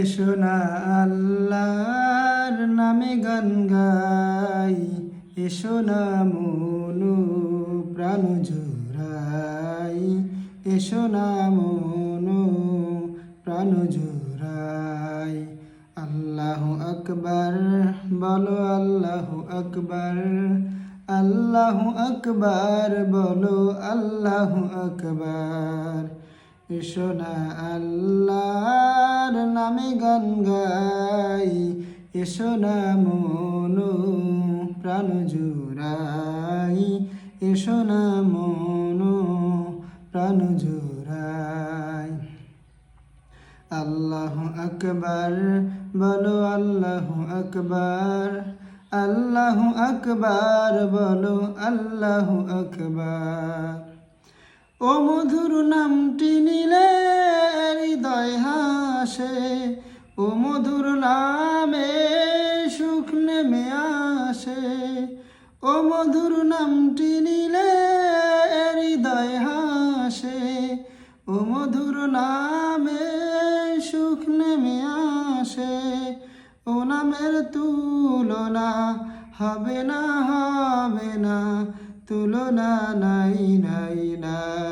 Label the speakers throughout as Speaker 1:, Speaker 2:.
Speaker 1: এসো না আল্লাহর নামে গান গাই। এসো না মনু প্রাণ জোড়াই। এসো না মনু প্রাণ জোড়াই। আল্লাহ আকবার, বলো আল্লাহু আকবার। আল্লাহু আকবার, বলো আল্লাহু আকবার। এসো না আল্লাহর নামে গান গাই এসো না মনু প্রাণ জোড়াই এসো না মনু প্রাণ জোড়াই। আল্লাহ আকবার, বলো আল্লাহ আকবার আল্লাহ আকবার, বলো আল্লাহ আকবার। ও মধুর নামটি নিলে হৃদয় হাসে। ও মধুর নামে সুখ নেমে আসে। ও মধুর নামটি নিলে হৃদয় হাসে। ও মধুর নামে সুখ নেমে আসে। ও নামের তুলনা হবে না হবে না, তুলনা নাই নাই নাই।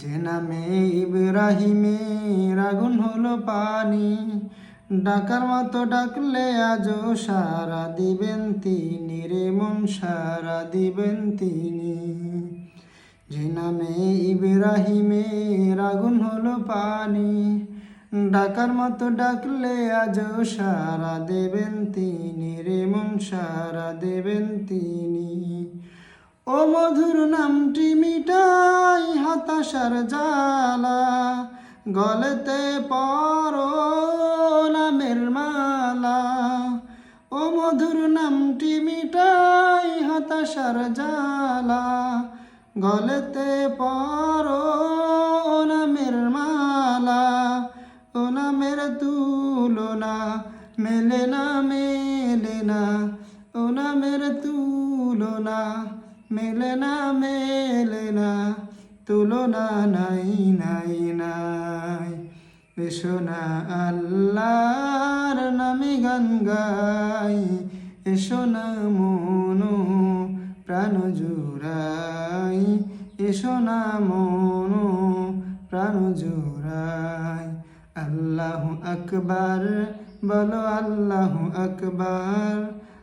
Speaker 1: যে নামে ইব্রাহিমের আগুন হলো পানি। ডাকার মতো ডাকলে আজও সারা দিবেন তিনি রে, মন সারা দিবেন তিনি। যে নামে ইব্রাহিমের আগুন হলো পানি। ডাকার মতো ডাকলে আজও সারা দেবেন তিনি রে, মন সারা দেবেন তিনি। ও মধুর নামটি মিটাই হতাশার জালা গলেতে পরো নামের মালা। ও মধুর নামটি মিটাই হতাশার জালা গলেতে পরো নামের মালা। ও নামের তুলনা মেলে না মেলে না। ও নামের তুলনা মেলে না মেলে না, তুলনা নাই নাই নাই। এসো না আল্লাহর নামে গান গাই, এসো না মনো প্রাণ জোড়াই, এসো না মনো প্রাণ জোড়াই। আল্লাহ আকবার, বলো আল্লাহ আকবার।